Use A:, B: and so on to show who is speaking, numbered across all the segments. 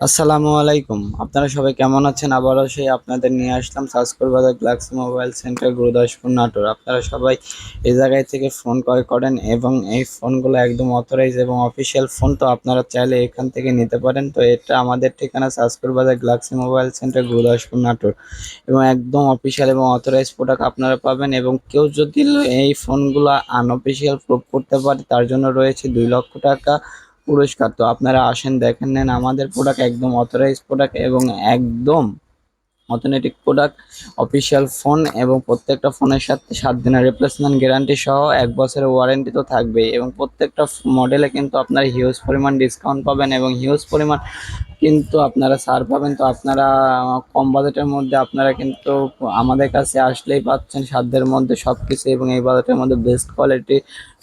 A: আসসালামু আলাইকুম। আপনারা সবাই কেমন আছেন? আবারও সেই আপনাদের নিয়ে আসলাম Sajkar Bazar Galaxy mobile centre Gurudaspur, Natore. আপনারা সবাই এই জায়গায় থেকে ফোন ক্রয় করেন এবং এই ফোনগুলো একদম অথরাইজ এবং অফিসিয়াল ফোন তো আপনারা চাইলে এখান থেকে নিতে পারেন। তো এটা আমাদের ঠিকানা Sajkar Bazar Galaxy mobile centre Gurudaspur, Natore. এবং একদম অফিসিয়াল এবং অথরাইজ প্রোডাক্ট আপনারা পাবেন এবং কেউ যদি এই ফোনগুলো আনঅফিসিয়াল প্রুভ করতে পারে, তার জন্য রয়েছে দুই লক্ষ টাকা। পুরস্কার। তো আপনারা আসেন, দেখেন, নেন। আমাদের প্রোডাক্ট একদম অথরাইজ প্রোডাক্ট এবং একদম অথেন্টিক প্রোডাক্ট অফিসিয়াল ফোন এবং প্রত্যেকটা ফোনের সাথে সাত দিনের রিপ্লেসমেন্ট গ্যারান্টি সহ এক বছরের ওয়ারেন্টি তো থাকবেই এবং প্রত্যেকটা মডেলে কিন্তু আপনারা হিউজ পরিমাণ ডিসকাউন্ট পাবেন এবং হিউজ পরিমাণ কিন্তু আপনারা সার পাবেন। তো আপনারা কম বাজেটের মধ্যে আপনারা কিন্তু আমাদের কাছে আসলেই পাচ্ছেন সাধ্যের মধ্যে সব কিছু এবং এই বাজেটের মধ্যে বেস্ট কোয়ালিটি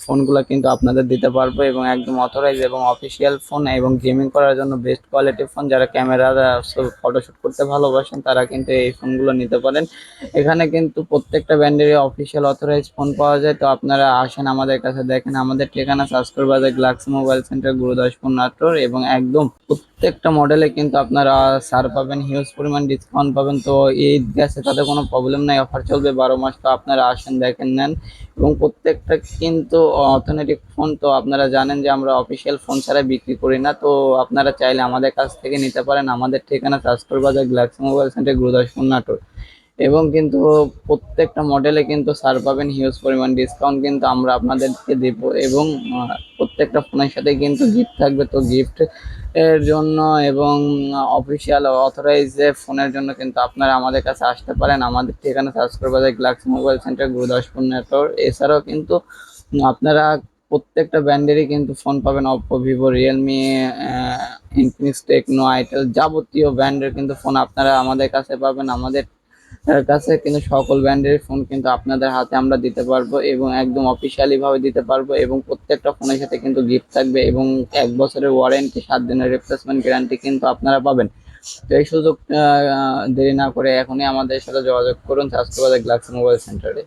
A: ফোনগুলো কিন্তু আপনাদের দিতে পারব এবং একদম অথরাইজ এবং অফিসিয়াল ফোন এবং গেমিং করার জন্য বেস্ট কোয়ালিটি ফোন যারা ক্যামেরা ফটোশ্যুট করতে ভালোবাসেন তারা কিন্তু এই ফোনগুলো নিতে পারেন। এখানে কিন্তু প্রত্যেকটা ব্র্যান্ডেরই অফিসিয়াল অথরাইজ ফোন পাওয়া যায়। তো আপনারা আসেন আমাদের কাছে, দেখেন আমাদের ঠিকানা subscribe Bazar Galaxy mobile centre, Gurudaspur, Natore এবং একদম প্রত্যেকটা মডেলে কিন্তু আপনারা সার পাবেন হিউজ পরিমাণ ডিসকাউন্ট পাবেন। তো এই গেছে তাতে কোনো প্রবলেম নাই অফার চলবে, বারো মাস তো আপনারা আসেন, দেখেন, নেন। এবং প্রত্যেকটা কিন্তু অর্থনৈতিক ফোন তো আপনারা জানেন যে আমরা অফিসিয়াল ফোন ছাড়া বিক্রি করি না। তো আপনারা চাইলে আমাদের কাছ থেকে নিতে পারেন। আমাদের ঠিকানা চাষকর Bazar Galaxy mobile centre Gurudaspur Natore এবং কিন্তু প্রত্যেকটা মডেলে কিন্তু ছাড় পাবেন হিউজ পরিমাণ ডিসকাউন্ট কিন্তু আমরা আপনাদেরকে দেব এবং প্রত্যেকটা ফোনের সাথে কিন্তু গিফট থাকবে। তো গিফট এর জন্য এবং অফিসিয়াল অথরাইজ ফোনের জন্য কিন্তু আপনারা আমাদের কাছে আসতে পারেন। আমাদের ঠিকানা সার্চ করবে Galaxy mobile centre, Gurudaspur network. এছাড়াও কিন্তু আপনারা প্রত্যেকটা ব্র্যান্ডেরই কিন্তু ফোন পাবেন। Oppo Vivo Realme Infinix Tecno itel যাবতীয় ব্র্যান্ডের কিন্তু ফোন আপনারা আমাদের কাছে পাবেন। আমাদের কাছে কিন্তু সকল ব্র্যান্ডের ফোন কিন্তু আপনাদের হাতে আমরা দিতে পারব এবং একদম ভাবে দিতে পারব এবং প্রত্যেকটা ফোনের সাথে কিন্তু গিফট থাকবে এবং এক বছরের ওয়ারেন্টি সাত দিনের রিপ্লেসমেন্ট গ্যারান্টি কিন্তু আপনারা পাবেন। তো এই সুযোগ দেরি না করে এখনই আমাদের সাথে যোগাযোগ করুন, স্বাস্থ্যবাজার গ্লাক্স মোবাইল সেন্টারে।